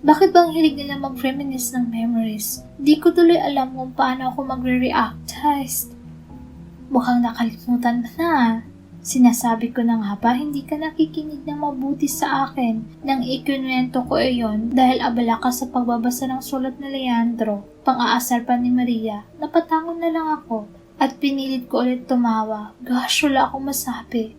Bakit bang hilig nila mag-reminisce ng memories? Di ko tuloy alam kung paano ako magre-react. Heist. Mukhang nakalimutan mo na. Sinasabi ko na nga ba, hindi ka nakikinig ng mabuti sa akin nang ikunwento ko iyon dahil abala ka sa pagbabasa ng sulat ni Leandro. Pang-aasar pa ni Maria, napatangon na lang ako at pinilit ko ulit tumawa. Gosh, wala akong masabi.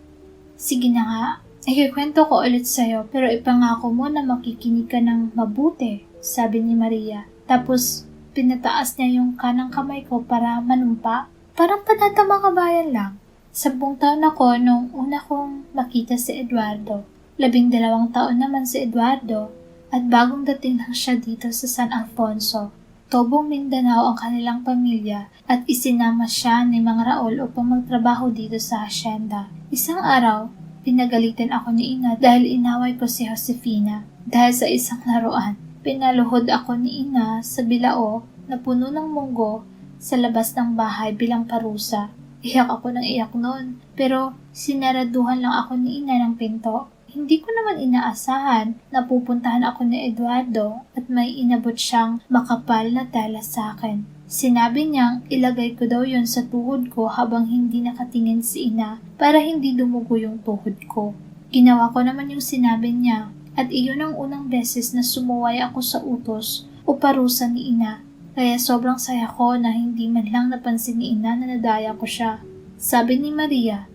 Sige na nga, ikikwento ko ulit sa'yo pero ipangako mo na makikinig ka ng mabuti, sabi ni Maria. Tapos, pinataas niya yung kanang kamay ko para manumpa. Parang panatama kabayan lang. Sampung taon ako nung una kong makita si Eduardo. Labing dalawang taon naman si Eduardo at bagong dating lang siya dito sa San Alfonso. Tobong Mindanao ang kanilang pamilya at isinama siya ni Mang Raul upang magtrabaho dito sa hasyenda. Isang araw, pinagalitan ako ni Ina dahil inaway ko si Josefina. Dahil sa isang laruan, pinaluhod ako ni Ina sa bilao na puno ng munggo sa labas ng bahay bilang parusa. Iyak ako ng iyak noon, pero sinaraduhan lang ako ni Ina ng pinto. Hindi ko naman inaasahan na pupuntahan ako ni Eduardo at may inabot siyang makapal na tela sa akin. Sinabi niyang ilagay ko daw yon sa tuhod ko habang hindi nakatingin si ina para hindi dumugo yung tuhod ko. Ginawa ko naman yung sinabi niya at iyon ang unang beses na sumuway ako sa utos o parusa ni ina. Kaya sobrang saya ko na hindi man lang napansin ni ina na nadaya ko siya. Sabi ni Maria,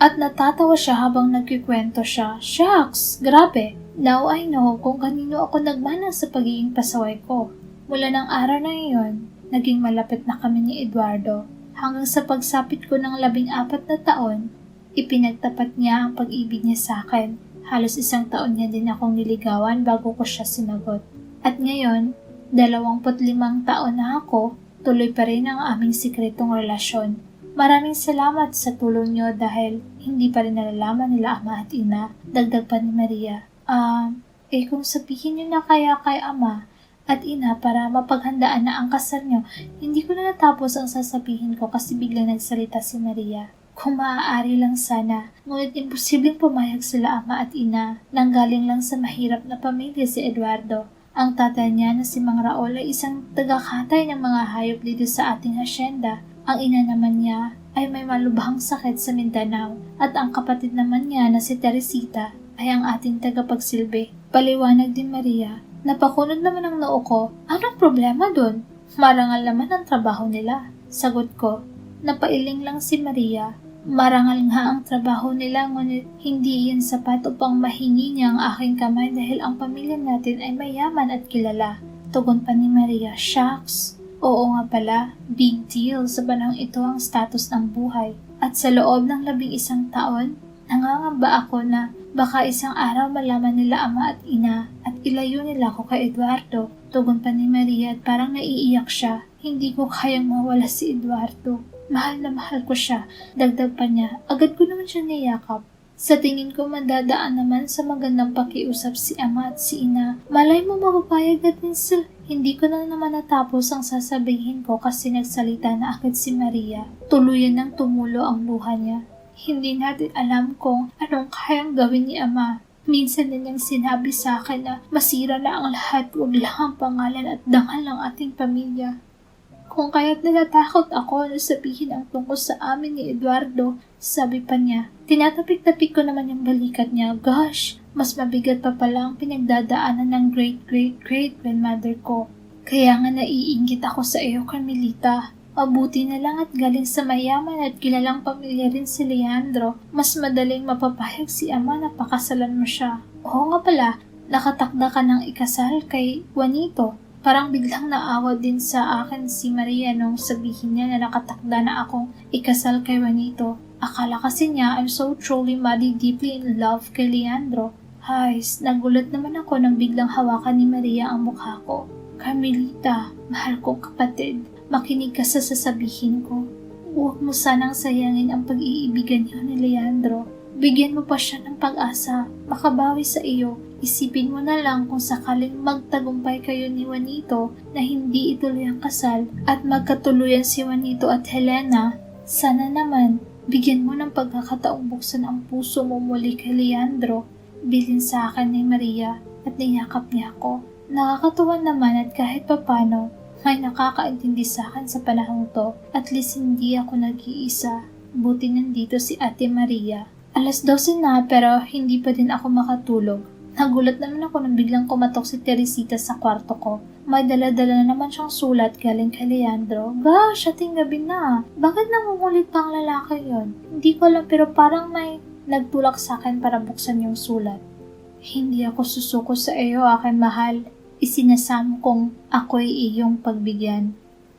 at natatawa siya habang nagkikwento siya. Shucks! Grabe! Now I know kung kanino ako nagmana sa pagiging pasaway ko. Mula ng araw na iyon, naging malapit na kami ni Eduardo. Hanggang sa pagsapit ko ng labing apat na taon, ipinagtapat niya ang pag-ibig niya sa akin. Halos isang taon niya din akong niligawan bago ko siya sinagot. At ngayon, dalawamput limang taon na ako, tuloy pa rin ang aming sikretong relasyon. Maraming salamat sa tulong niyo dahil hindi pa rin nalalaman nila ama at ina. Dagdag pa ni Maria. Ah, eh kung sabihin niyo na kaya kay ama at ina para mapaghandaan na ang kasal niyo, hindi ko na natapos ang sasabihin ko kasi biglang nagsalita si Maria. Kung maaari lang sana, ngunit imposibleng pumayag sila ama at ina nang galing lang sa mahirap na pamilya si Eduardo. Ang tatay niya na si Mang Raol ay isang tagakatay ng mga hayop dito sa ating hasyenda. Ang ina naman niya ay may malubhang sakit sa Mindanao at ang kapatid naman niya na si Teresita ay ang ating tagapagsilbi. Paliwanag din Maria, napakunod naman ang noo ko. Anong problema dun? Marangal naman ang trabaho nila. Sagot ko, napailing lang si Maria. Marangal nga ang trabaho nila ngunit hindi iyan sapat upang mahingi niya ang aking kamay dahil ang pamilya natin ay mayaman at kilala. Tugon pa ni Maria, Shucks, Oo nga pala, big deal sa panahong ito ang status ng buhay. At sa loob ng labing isang taon, nangangamba ako na baka isang araw malaman nila ama at ina at ilayo nila ako kay Eduardo. Tugon pa ni Maria at parang naiiyak siya. Hindi ko kayang mawala si Eduardo. Mahal na mahal ko siya. Dagdag pa niya, agad ko naman siya niyakap. Sa tingin ko mandadaan naman sa magandang pakiusap si ama at si ina. Malay mo mapapayag natin sila. Hindi ko na naman natapos ang sasabihin ko kasi nagsalita na agad si Maria. Tuluyan ng tumulo ang luha niya. Hindi natin alam kung anong kayang gawin ni ama. Minsan na niyang sinabi sa akin na masira na ang lahat, huwag lang ang pangalan at dangal ng ating pamilya. Kung kaya't natatakot ako na sabihin ang tungkol sa amin ni Eduardo, sabi pa niya. Tinatapik-tapik ko naman yung balikat niya. Gosh, mas mabigat pa pala ang pinagdadaanan ng great-great-great-grandmother ko. Kaya nga naiingit ako sa iyo, Carmelita. Mabuti na lang at galing sa mayaman at kilalang pamilya rin si Leandro. Mas madaling mapapahag si ama na pakasalan mo siya. Oo nga pala, nakatakda ka ng ikasal kay Juanito. Parang biglang naawa din sa akin si Maria nung sabihin niya na nakatakda na akong ikasal kay Juanito. Akala kasi niya I'm so truly madly deeply in love kay Leandro. Hays, nagulat naman ako nang biglang hawakan ni Maria ang mukha ko. Carmelita, mahal kong kapatid, makinig ka sa sasabihin ko. Huwag mo sanang sayangin ang pag-iibigan niyo ni Leandro. Bigyan mo pa siya ng pag-asa, makabawi sa iyo. Isipin mo na lang kung sakaling magtagumpay kayo ni Juanito na hindi ituloy ang kasal at magkatuluyan si Juanito at Helena. Sana naman, bigyan mo ng pagkakataong buksan ang puso mo muli kay Leandro. Bilin sa akin ni Maria at niyakap niya ako. Nakakatuwa naman at kahit papano, may nakakaintindi sa akin sa panahong to. At least hindi ako nag-iisa. Buti nandito si Ate Maria. Alas 12 na pero hindi pa din ako makatulog. Nagulat naman ako nang biglang kumatok si Teresita sa kwarto ko. May dala-dala na naman siyang sulat galing kay Leandro. Gosh, ating gabi na. Bakit nangungulit pa ang lalaki yon? Hindi ko alam pero parang may nagtulak sa akin para buksan yung sulat. Hindi ako susuko sa iyo, aking mahal. Isinasamo kong ako'y iyong pagbigyan.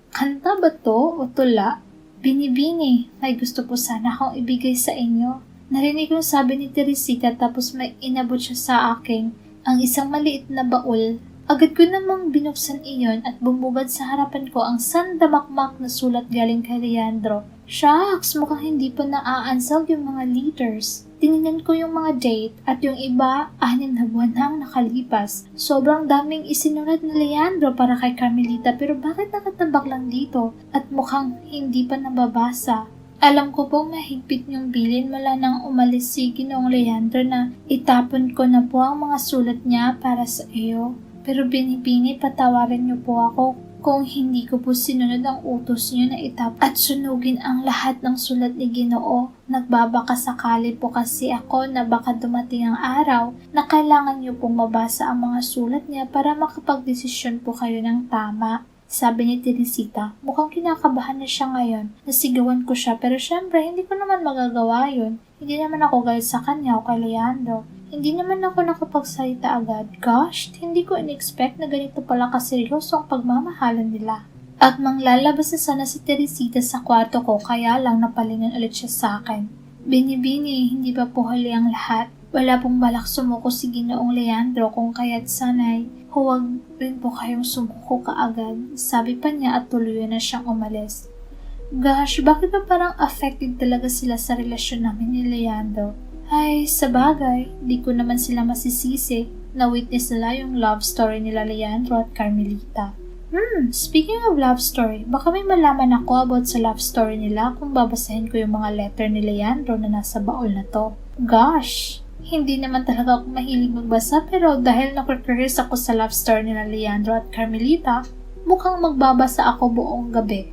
Kanta ba to o tula? Binibini, may gusto po sana akong ibigay sa inyo. Narinig kong sabi ni Teresita tapos may inabot siya sa akin ang isang maliit na baul. Agad ko namang binuksan iyon at bumubad sa harapan ko ang sandamakmak na sulat galing kay Leandro. Shucks, mukhang hindi pa naaansag yung mga liters. Tinignan ko yung mga date at yung iba, anim na buwan na nakalipas. Sobrang daming isinulat ni Leandro para kay Carmelita pero bakit nakatabak lang dito at mukhang hindi pa nababasa? Alam ko pong mahigpit niyong bilin mula nang umalis si Ginoong Leandro na itapon ko na po ang mga sulat niya para sa iyo. Pero binibini patawarin niyo po ako kung hindi ko po sinunod ang utos niyo na itap at sunugin ang lahat ng sulat ni Ginoo. Nagbabaka sakali po kasi ako na baka dumating ang araw na kailangan niyo pong mabasa ang mga sulat niya para makapagdesisyon po kayo ng tama. Sabi ni Teresita, mukhang kinakabahan na siya ngayon. Nasigawan ko siya pero syempre hindi ko naman magagawa yun. Hindi naman ako galit sa kanya o kay Leandro. Hindi naman ako nakapagsalita agad. Gosh, hindi ko in-expect na ganito pala kaseryoso ang pagmamahalan nila. At manglalabas na sana si Teresita sa kwarto ko kaya lang napalingan ulit siya sa akin. Bini-bini, hindi pa po huli ang lahat. Wala pong balak sumuko si Ginoong Leandro kung kaya't sanay huwag rin po kayong sumuko kaagad. Sabi pa niya at tuluyan na siyang umalis. Gosh, bakit ba parang affected talaga sila sa relasyon namin ni Leandro? Ay, sa bagay, di ko naman sila masisisi na witness nila yung love story nila Leandro at Carmelita. Hmm, speaking of love story, baka may malaman ako about sa love story nila kung babasahin ko yung mga letter ni Leandro na nasa baol na to. Gosh, hindi naman talaga ako mahilig magbasa pero dahil naku-curious ako sa love story nila Leandro at Carmelita, mukhang magbabasa ako buong gabi.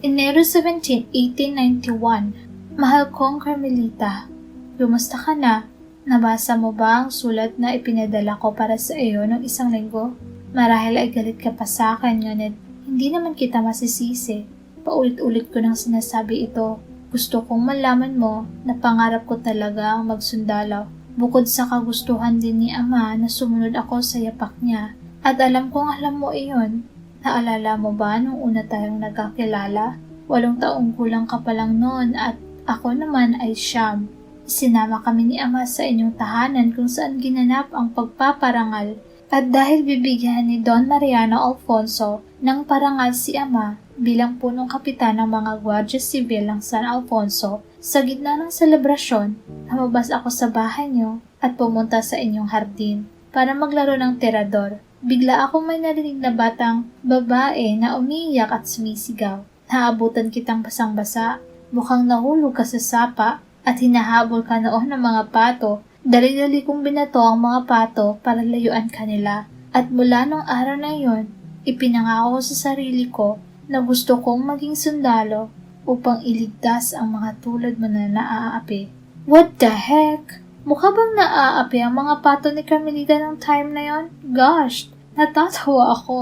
Enero 17, 1891 Mahal kong Carmelita, Kumusta ka na? Nabasa mo ba ang sulat na ipinadala ko para sa iyo ng isang linggo? Marahil ay galit ka pa sa akin, ngunit hindi naman kita masisisi. Paulit-ulit ko nang sinasabi ito. Gusto kong malaman mo na pangarap ko talaga ang magsundalaw Bukod sa kagustuhan din ni Ama na sumunod ako sa yapak niya. At alam kong alam mo iyon. Naalala mo ba nung una tayong nagkakilala? Walong taong kulang ka pa lang noon at ako naman ay siyam. Sinama kami ni Ama sa inyong tahanan kung saan ginanap ang pagpaparangal. At dahil bibigyan ni Don Mariano Alfonso ng parangal si Ama bilang punong kapitan ng mga Guardia Civil ng San Alfonso, sa gitna ng selebrasyon, namabas ako sa bahay niyo at pumunta sa inyong hardin para maglaro ng terador. Bigla akong may narinig na batang babae na umiiyak at sumisigaw. Naabutan kitang basang-basa, mukhang nahulog ka sa sapa at hinahabol ka noon ng mga pato. Dali-dali kong binato ang mga pato para layuan kanila. At mula nung araw na yon, ipinangako ko sa sarili ko na gusto kong maging sundalo upang iligtas ang mga tulad mo na naaapi. What the heck? Mukha bang naaapi ang mga pato ni Carmelita ng time na yon? Gosh, natatawa ako.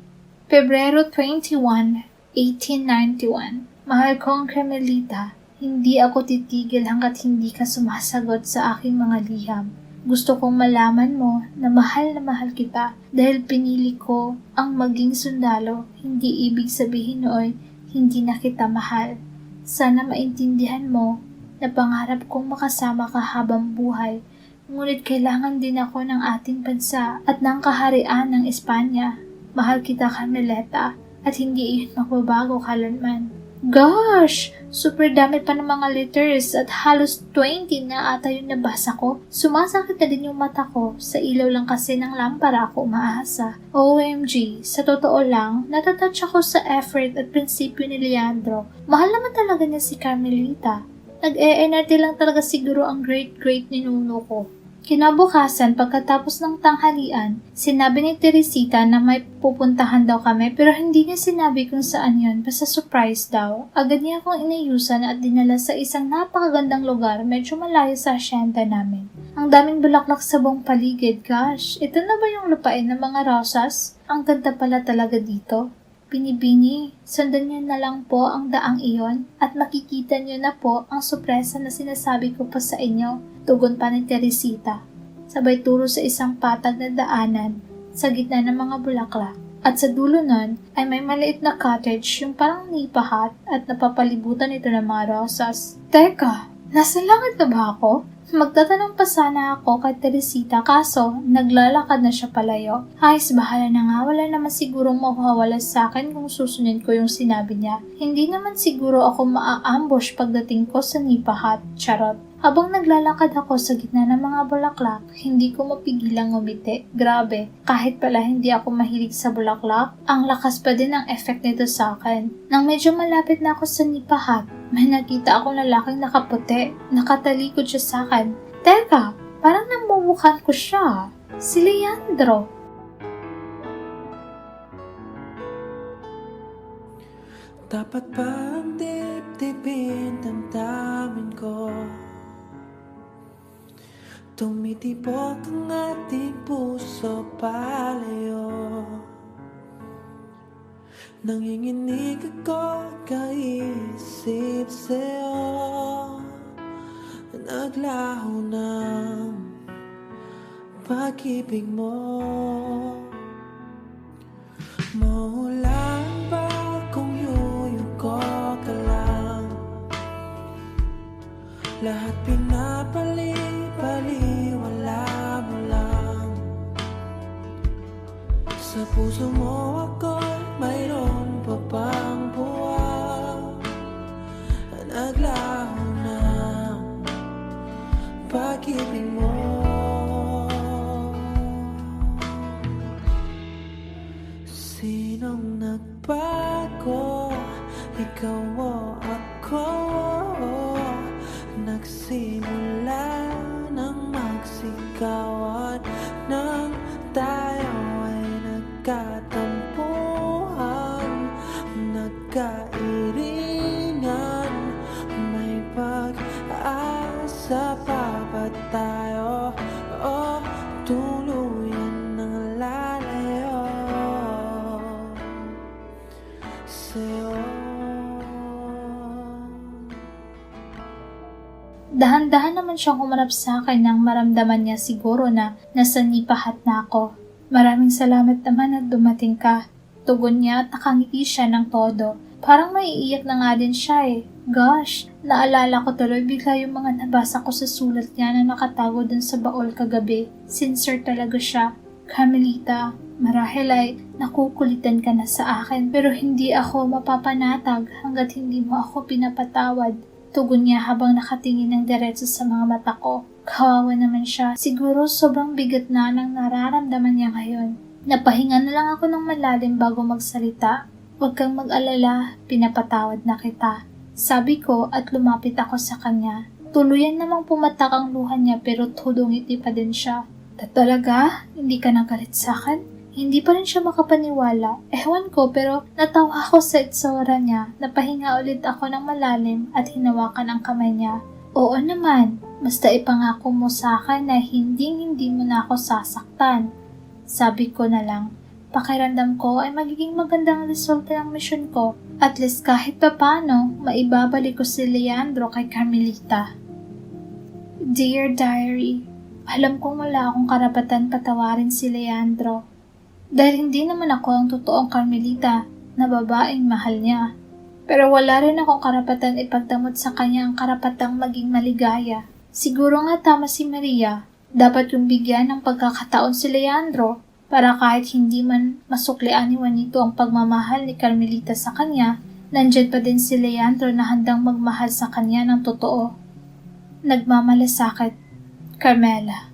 Pebrero 21, 1891 Mahal kong Carmelita, hindi ako titigil hanggat hindi ka sumasagot sa aking mga liham. Gusto kong malaman mo na mahal na mahal kita dahil pinili ko ang maging sundalo. Hindi ibig sabihin noon hindi na kita mahal. Sana maintindihan mo na pangarap kong makasama ka habang buhay, ngunit kailangan din ako ng ating bansa at ng kaharian ng Espanya. Mahal kita, Carmeleta, at hindi iyon magbabago kalanman. Gosh! Super dami pa ng mga letters at halos 20 na ata yung nabasa ko. Sumasakit na din yung mata ko. Sa ilaw lang kasi ng lampara ako umaasa. OMG, sa totoo lang, natatouch ako sa effort at prinsipyo ni Leandro. Mahal naman talaga niya si Carmelita. Nag-e-NRT lang talaga siguro ang great-great ninuno ko. Kinabukasan, pagkatapos ng tanghalian, sinabi ni Teresita na may pupuntahan daw kami pero hindi niya sinabi kung saan yon basta surprise daw. Agad niya akong inayusan at dinala sa isang napakagandang lugar medyo malayo sa asyenda namin. Ang daming bulaklak sa buong paligid, gosh, ito na ba yung lupain ng mga rosas? Ang ganda pala talaga dito. Binibini, sundan niyo na lang po ang daang iyon at makikita niyo na po ang sorpresa na sinasabi ko pa sa inyo. Tugon pa ni Teresita. Sabay turo sa isang patag na daanan sa gitna ng mga bulaklak. At sa dulo nun ay may maliit na cottage yung parang nipahat at napapalibutan ito ng mga rosas. Teka, nasa langit na ba ako? Magtatanong pa sana ako kay Teresita kaso naglalakad na siya palayo. Ayos, bahala na nga. Wala naman sigurong mawawala sa akin kung susunod ko yung sinabi niya. Hindi naman siguro ako maa-ambush pagdating ko sa nipahat. Charot. Habang naglalakad ako sa gitna ng mga bulaklak, hindi ko mapigilang ngumiti. Grabe, kahit pala hindi ako mahilig sa bulaklak, ang lakas pa din ang effect nito sa akin. Nang medyo malapit na ako sa nipahat, may nakita akong lalaking nakaputi. Nakatalikod siya sa akin. Teka, parang namumukan ko siya. Si Leandro. Dapat ba ang dibdibin damdamin ko? Tumitibok ang ating puso palayo Nanginginig ako kaisip sa'yo. Naglaho ng pag-ibig mo. Maulan ba kung yuyuko ka lang? Lahat pinapali-paliwala puso mo ako mayroon pa bang buwan Naglaho na pag-ibig ba tayo? O tuluyan ng lalayo Sa'yo Dahan-dahan naman siyang humarap sa akin nang maramdaman niya siguro na nasa nipahat na ako. Maraming salamat naman at dumating ka. Tugon niya at nakangiti siya ng todo. Parang maiiyak na nga din siya eh. Gosh, naalala ko tuloy bigla yung mga nabasa ko sa sulat niya na nakatago dun sa baol kagabi. Sincere talaga siya. Carmelita, marahil ay nakukulitan ka na sa akin pero hindi ako mapapanatag hanggat hindi mo ako pinapatawad. Tugon niya habang nakatingin ng diretso sa mga mata ko. Kawawa naman siya. Siguro sobrang bigat na ng nararamdaman niya ngayon. Napahinga na lang ako ng malalim bago magsalita. Huwag kang mag-alala, pinapatawad na kita. Sabi ko at lumapit ako sa kanya. Tuluyan namang pumatak ang luha niya pero tudong ngiti pa din siya. Ta talaga? Hindi ka nagalit sa akin? Hindi pa rin siya makapaniwala. Ewan ko pero natawa ako sa itsura niya. Napahinga ulit ako ng malalim at hinawakan ang kamay niya. Oo naman, basta ipangako mo sa akin na hindi hindi mo na ako sasaktan. Sabi ko na lang, pakiramdam ko ay magiging magandang resulta ng mission ko. At least kahit pa paano, maibabalik ko si Leandro kay Carmelita. Dear Diary, alam kong wala akong karapatan patawarin si Leandro. Dahil hindi naman ako ang totoong Carmelita na babaeng mahal niya. Pero wala rin akong karapatan ipagdamot sa kanya ang karapatang maging maligaya. Siguro nga tama si Maria. Dapat yung bigyan ng pagkakataon si Leandro para kahit hindi man masuklian ni Juanito ang pagmamahal ni Carmelita sa kanya, nandyan pa din si Leandro na handang magmahal sa kanya ng totoo. Nagmamalasakit, Carmela.